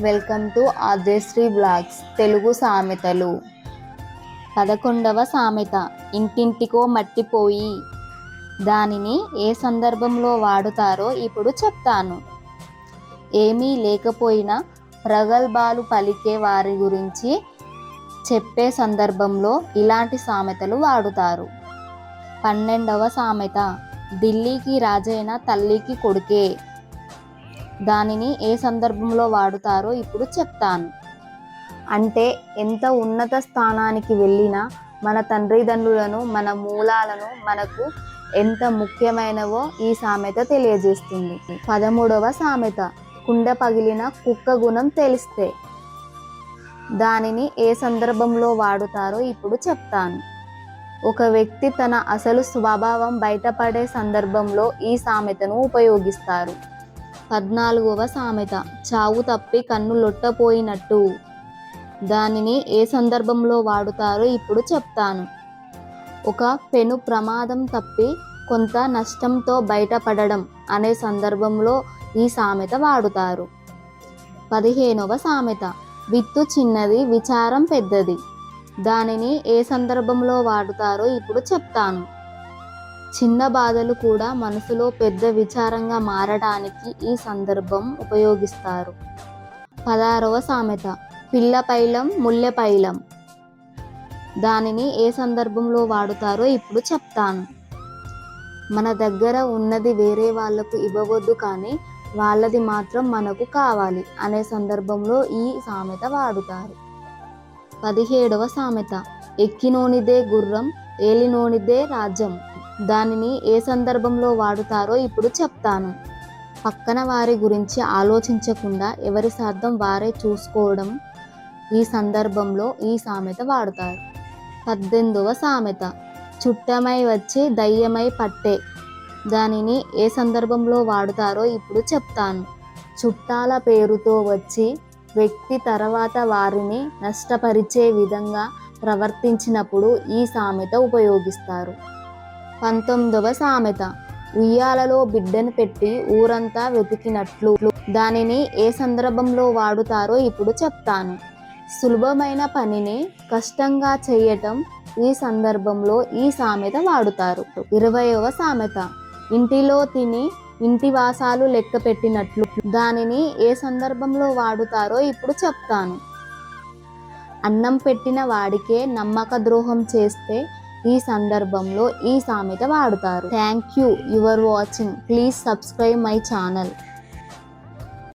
Welcome to Aadyasri blogs Telugu సామెతలు. పదకొండవ సామెత ఇంటింటికో మట్టిపోయి దానిని ఏ సందర్భంలో వాడుతారో ఇప్పుడు చెప్తాను. ఏమీ లేకపోయినా ప్రగల్భాలు పలికే వారి గురించి చెప్పే సందర్భంలో ఇలాంటి సామెతలు వాడుతారు. పన్నెండవ సామెత ఢిల్లీకి రాజైన తల్లికి కొడుకే. దానిని ఏ సందర్భంలో వాడుతారో ఇప్పుడు చెప్తాను. అంటే ఎంత ఉన్నత స్థానానికి వెళ్ళినా మన తండ్రిదండ్రులను మన మూలాలను మనకు ఎంత ముఖ్యమైనవో ఈ సామెత తెలియజేస్తుంది. పదమూడవ సామెత కుండ పగిలిన కుక్క గుణం తెలిస్తే. దానిని ఏ సందర్భంలో వాడుతారో ఇప్పుడు చెప్తాను. ఒక వ్యక్తి తన అసలు స్వభావం బయటపడే సందర్భంలో ఈ సామెతను ఉపయోగిస్తారు. పద్నాలుగవ సామెత. చావు తప్పి కన్ను లొట్టపోయినట్టు. దానిని ఏ సందర్భంలో వాడుతారో ఇప్పుడు చెప్తాను. ఒక పెను ప్రమాదం తప్పి కొంత నష్టంతో బయటపడడం అనే సందర్భంలో ఈ సామెత వాడుతారు. పదిహేనవ సామెత. విత్తు చిన్నది విచారం పెద్దది. దానిని ఏ సందర్భంలో వాడుతారో ఇప్పుడు చెప్తాను. చిన్న బాధలు కూడా మనసులో పెద్ద విచారంగా మారడానికి ఈ సందర్భం ఉపయోగిస్తారు. పదారవ సామెత పిల్ల పైలం ముల్లె పైలం. దానిని ఏ సందర్భంలో వాడుతారో ఇప్పుడు చెప్తాను. మన దగ్గర ఉన్నది వేరే వాళ్ళకు ఇవ్వవద్దు కానీ వాళ్ళది మాత్రం మనకు కావాలి అనే సందర్భంలో ఈ సామెత వాడుతారు. పదిహేడవ సామెత ఎక్కినోనిదే గుర్రం ఏలినోనిదే రాజ్యం. దానిని ఏ సందర్భంలో వాడుతారో ఇప్పుడు చెప్తాను. పక్కన వారి గురించి ఆలోచించకుండా ఎవరి సార్థం వారే చూసుకోవడం ఈ సందర్భంలో ఈ సామెత వాడుతారు. పద్దెనిమిదవ సామెత చుట్టమై వచ్చి దయ్యమై పట్టే దానిని ఏ సందర్భంలో వాడుతారో ఇప్పుడు చెప్తాను. చుట్టాల పేరుతో వచ్చి వ్యక్తి తర్వాత వారిని నష్టపరిచే విధంగా ప్రవర్తించినప్పుడు ఈ సామెత ఉపయోగిస్తారు. పంతొమ్మిదవ సామెత. ఉయ్యాలలో బిడ్డను పెట్టి ఊరంతా వెతికినట్లు దానిని ఏ సందర్భంలో వాడుతారో ఇప్పుడు చెప్తాను. సులభమైన పనిని కష్టంగా చేయటం ఈ సందర్భంలో ఈ సామెత వాడుతారు. ఇరవయవ సామెత. ఇంటిలో తిని ఇంటి వాసాలు లెక్క పెట్టినట్లు దానిని ఏ సందర్భంలో వాడుతారో ఇప్పుడు చెప్తాను. అన్నం పెట్టిన వాడికే నమ్మక ద్రోహం చేస్తే ఈ సందర్భంలో ఈ సామెత వాడుతారు. Thank you your watching please subscribe my channel